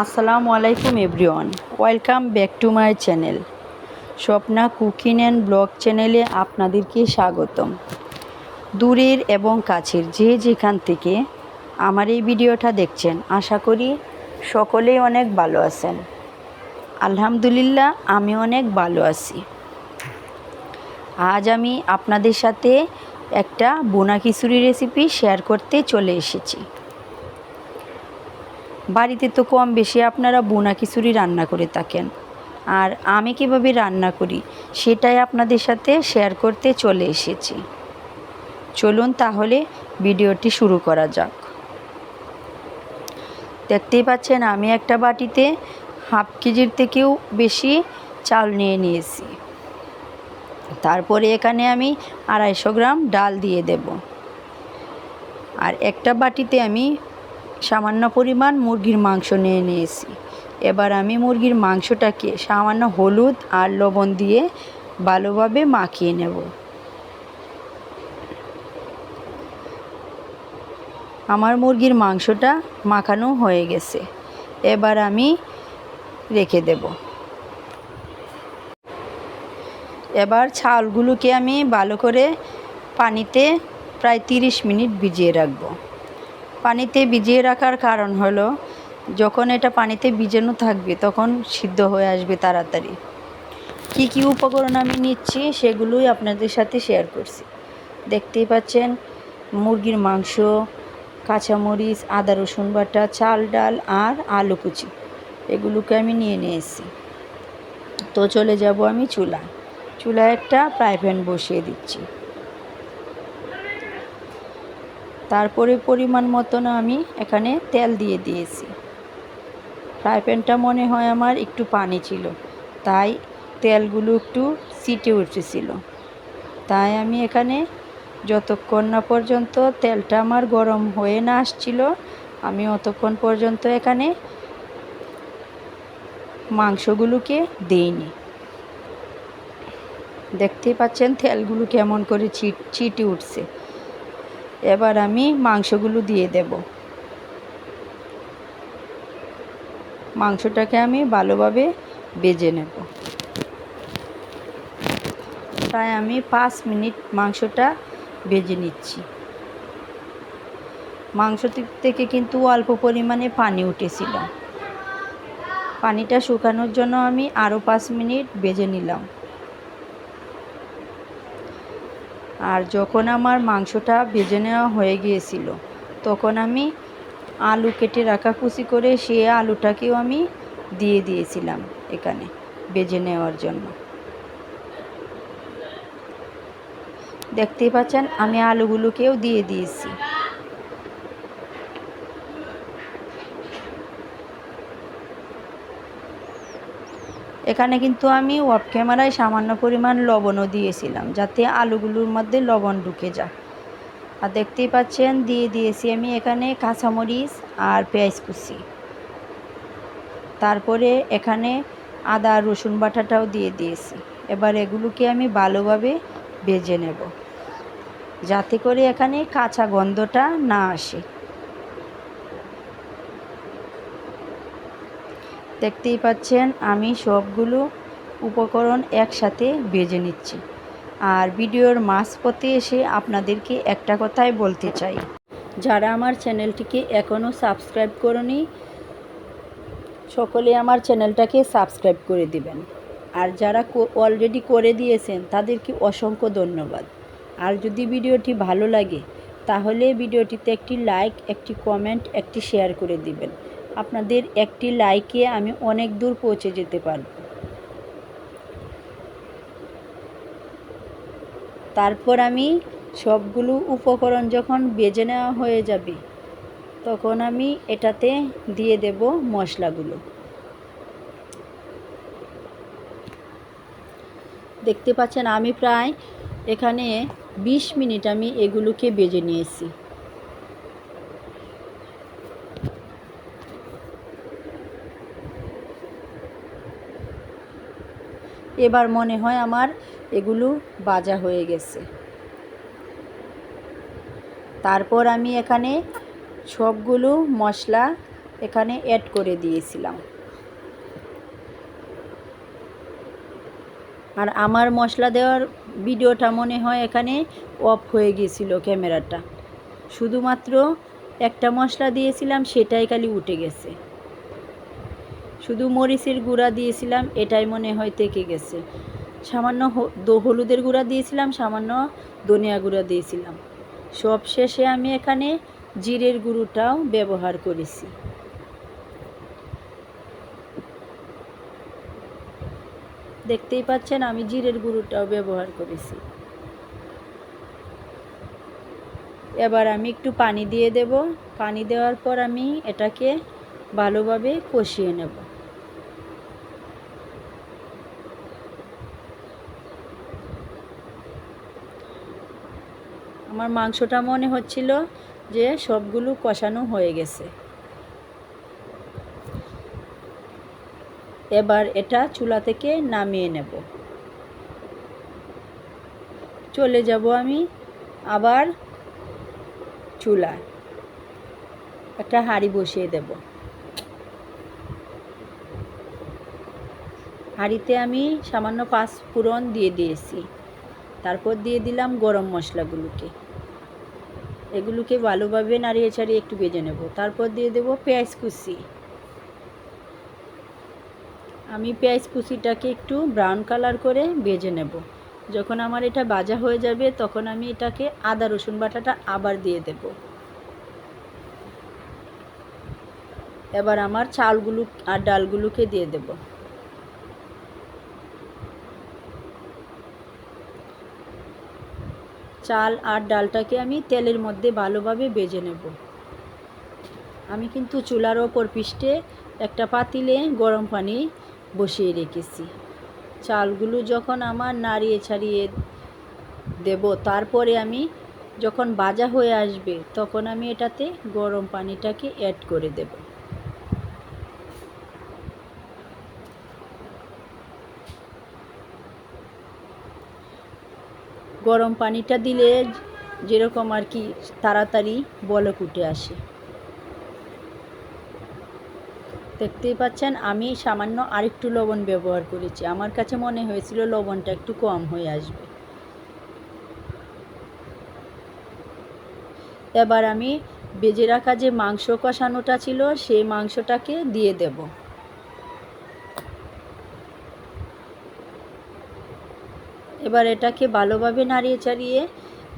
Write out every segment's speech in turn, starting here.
আসসালামু আলাইকুম everyone. Welcome back to my channel. Swapna cooking and blog চ্যানেলে আপনাদেরকে স্বাগতম। দূরের এবং কাছের যে যেখান থেকে আমার এই ভিডিওটা দেখছেন, আশা করি সকলেই অনেক ভালো আছেন। আলহামদুলিল্লাহ, আমি অনেক ভালো আছি। আজ আমি আপনাদের সাথে একটা বোনা খিচুড়ি রেসিপি শেয়ার করতে চলে এসেছি। বাড়িতে তো কম বেশি আপনারা বোনা খিচুড়ি রান্না করে থাকেন। আর আমি কীভাবে রান্না করি, সেটাই আপনাদের সাথে শেয়ার করতে চলে এসেছি। চলুন তাহলে ভিডিওটি শুরু করা যাক। দেখতেই পাচ্ছেন আমি একটা বাটিতে হাফ কেজির থেকেও বেশি চাল নিয়ে নিয়েছি। তারপরে এখানে আমি আড়াইশো গ্রাম ডাল দিয়ে দেব। আর একটা বাটিতে আমি সামান্য পরিমাণ মুরগির মাংস নিয়ে নিয়েছি। এবার আমি মুরগির মাংসটাকে সামান্য হলুদ আর লবণ দিয়ে ভালোভাবে মাখিয়ে নেব। আমার মুরগির মাংসটা মাখানো হয়ে গেছে। এবার আমি রেখে দেব। এবার চালগুলোকে আমি ভালো করে পানিতে প্রায় তিরিশ মিনিট ভিজিয়ে রাখব। পানিতে ভিজিয়ে রাখার কারণ হলো, যখন এটা পানিতে ভিজানো থাকবে, তখন সিদ্ধ হয়ে আসবে তাড়াতাড়ি। কি কি উপকরণ আমি নিচ্ছি, সেগুলোই আপনাদের সাথে শেয়ার করছি। দেখতেই পাচ্ছেন, মুরগির মাংস, কাঁচামরিচ, আদা, রসুন বাটা, চাল, ডাল আর আলু কুচি, এগুলোকে আমি নিয়ে নিয়েছি। তো চলে যাব আমি চুলা চুলায় একটা ফ্রাই প্যান বসিয়ে দিচ্ছি। তারপরে পরিমাণ মতন আমি এখানে তেল দিয়ে দিয়েছি। ফ্রাই প্যানটা মনে হয় আমার একটু পানি ছিল, তাই তেলগুলো একটু সিটে উঠেছিল। তাই আমি এখানে যতক্ষণ না পর্যন্ত তেলটা আমার গরম হয়ে না আসছিল, আমি অতক্ষণ পর্যন্ত এখানে মাংসগুলোকে দিইনি। দেখতেই পাচ্ছেন তেলগুলো কেমন করে ছিট ছিটে উঠছে। এবার আমি মাংসগুলো দিয়ে দেব। মাংসটাকে আমি ভালোভাবে বেজে নেব। তাই আমি পাঁচ মিনিট মাংসটা বেজে নিচ্ছি। মাংস থেকে কিন্তু অল্প পরিমাণে পানি উঠেছিল। পানিটা শুকানোর জন্য আমি আরও পাঁচ মিনিট বেজে নিলাম। আর যখন আমার মাংসটা ভেজে নেওয়া হয়ে গিয়েছিল, তখন আমি আলু কেটে রাখা কুচি করে সে আলুটাকেও আমি দিয়ে দিয়েছিলাম এখানে বেজে নেওয়ার জন্য। দেখতেই পাচ্ছেন, আমি আলুগুলোকেও দিয়ে দিয়েছি। এখানে কিন্তু আমি অফ ক্যামেরায় সামান্য পরিমাণ লবণও দিয়েছিলাম, যাতে আলুগুলোর মধ্যে লবণ ঢুকে যায়। আর দেখতেই পাচ্ছেন, দিয়ে দিয়েছি আমি এখানে কাঁচামরিচ আর পেঁয়াজ কুচি। তারপরে এখানে আদা, রসুন বাটাটাও দিয়ে দিয়েছি। এবার এগুলোকে আমি ভালোভাবে ভেজে নেব, যাতে করে এখানে কাঁচা গন্ধটা না আসে। দেখতেই পাচ্ছেন, আমি সবগুলো উপকরণ একসাথে বেজে নিচ্ছি। আর ভিডিওর মাঝপথে এসে আপনাদেরকে একটা কথাই বলতে চাই। যারা আমার চ্যানেলটিকে এখনও সাবস্ক্রাইব করনি, সকলে আমার চ্যানেলটাকে সাবস্ক্রাইব করে দিবেন। আর যারা অলরেডি করে দিয়েছেন, তাদেরকে অসংখ্য ধন্যবাদ। আর যদি ভিডিওটি ভালো লাগে, তাহলে ভিডিওটিতে একটি লাইক একটি কমেন্ট একটি শেয়ার করে দিবেন। আপনাদের একটি লাইকে আমি অনেক দূর পৌঁছে যেতে পারব। তারপর আমি সবগুলো উপকরণ যখন বেজে নেওয়া হয়ে যাবে, তখন আমি এটাতে দিয়ে দেব মশলাগুলো। দেখতে পাচ্ছেন আমি প্রায় এখানে ২০ মিনিট আমি এগুলোকে বেজে নিয়েছি। এবার মনে হয় আমার এগুলো বাজা হয়ে গেছে। তারপর আমি এখানে সবগুলো মশলা এখানে অ্যাড করে দিয়েছিলাম। আর আমার মশলা দেওয়ার ভিডিওটা মনে হয় এখানে অফ হয়ে গিয়েছিল ক্যামেরাটা। শুধুমাত্র একটা মশলা দিয়েছিলাম, সেটাই খালি উঠে গেছে। শুধু মরিচের গুঁড়া দিয়েছিলাম, এটাই মনে হয় থেকে গেছে। সামান্য হলুদের গুঁড়া দিয়েছিলাম, সামান্য ধনিয়া গুঁড়া দিয়েছিলাম। সব শেষে আমি এখানে জিরের গুঁড়োটাও ব্যবহার করেছি। দেখতেই পাচ্ছেন, আমি জিরের গুঁড়োটাও ব্যবহার করেছি। এবার আমি একটু পানি দিয়ে দেব। পানি দেওয়ার পর আমি এটাকে ভালোভাবে কষিয়ে নেব। আমার মাংসটা মনে হচ্ছিল যে সবগুলো কষানো হয়ে গেছে। এবার এটা চুলা থেকে নামিয়ে নেব। চলে যাব আমি আবার চুলায়। একটা হাঁড়ি বসিয়ে দেব। হাঁড়িতে আমি সামান্য পাঁচ ফোড়ন দিয়ে দিয়েছি। তারপর দিয়ে দিলাম গরম মশলাগুলোকে। এগুলোকে ভালোভাবে নাড়িয়ে ছাড়িয়ে একটু ভেজে নেব। তারপর দিয়ে দেব পেঁয়াজ কুচি। আমি পেঁয়াজ কুচিটাকে একটু ব্রাউন কালার করে ভেজে নেব। যখন আমার এটা ভাজা হয়ে যাবে, তখন আমি এটাকে আদা, রসুন বাটাটা আবার দিয়ে দেব। এবার আমার চালগুলো আর ডালগুলোকে দিয়ে দেব। চাল আর ডালটাকে আমি তেলের মধ্যে ভালোভাবে বেজে নেব। আমি কিন্তু চুলার ওপর পিষ্টে একটা পাতিলে গরম পানি বসিয়ে রেখেছি। চালগুলো যখন আমার নাড়িয়ে ছাড়িয়ে দেব, তারপরে আমি যখন বাজা হয়ে আসবে, তখন আমি এটাতে গরম পানিটাকে অ্যাড করে দেব। গরম পানিটা দিলে যেরকম আর কি তাড়াতাড়ি বলক উঠে আসে। দেখতেই পাচ্ছেন, আমি সামান্য আরেকটু লবণ ব্যবহার করেছি। আমার কাছে মনে হয়েছিল লবণটা একটু কম হয়ে আসবে। এবার আমি বেজে রাখা যে মাংস কষানোটা ছিল, সেই মাংসটাকে দিয়ে দেব। এবার এটাকে ভালোভাবে নাড়িয়ে চাড়িয়ে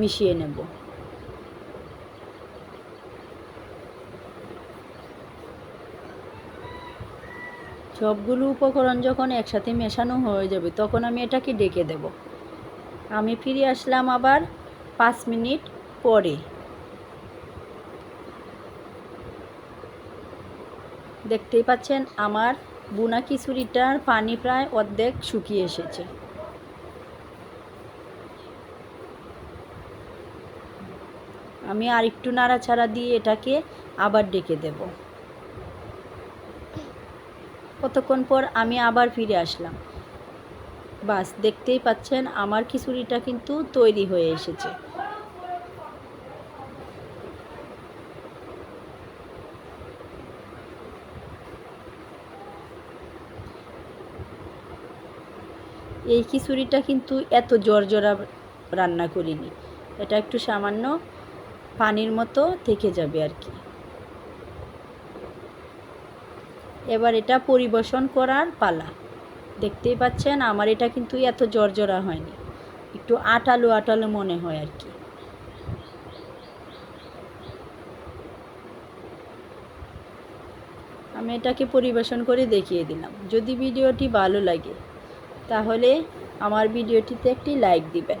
মিশিয়ে নেব। সবগুলো উপকরণ যখন একসাথে মেশানো হয়ে যাবে, তখন আমি এটাকে ডেকে দেব। আমি ফিরে আসলাম আবার পাঁচ মিনিট পরে। দেখতেই পাচ্ছেন, আমার বুনা খিচুড়িটার পানি প্রায় অর্ধেক শুকিয়ে এসেছে। আমি আর একটু নাড়াচাড়া দিয়ে এটাকে আবার ডেকে দেব। কতক্ষণ পর আমি আবার ফিরে আসলাম। বাস, দেখতেই পাচ্ছেন আমার খিচুড়িটা কিন্তু তৈরি হয়ে এসেছে। এই খিচুড়িটা কিন্তু এত জর্জরা রান্না করিনি। এটা একটু সামান্য পানির মতো থেকে যাবে আর কি। এবার এটা পরিবেশন করার পালা। দেখতেই পাচ্ছেন, আমার এটা কিন্তু এত জর্জরা হয়নি। একটু আটালো আটালো মনে হয় আর কি। আমি এটাকে পরিবেশন করে দেখিয়ে দিলাম। যদি ভিডিওটি ভালো লাগে, তাহলে আমার ভিডিওটিতে একটি লাইক দিবেন।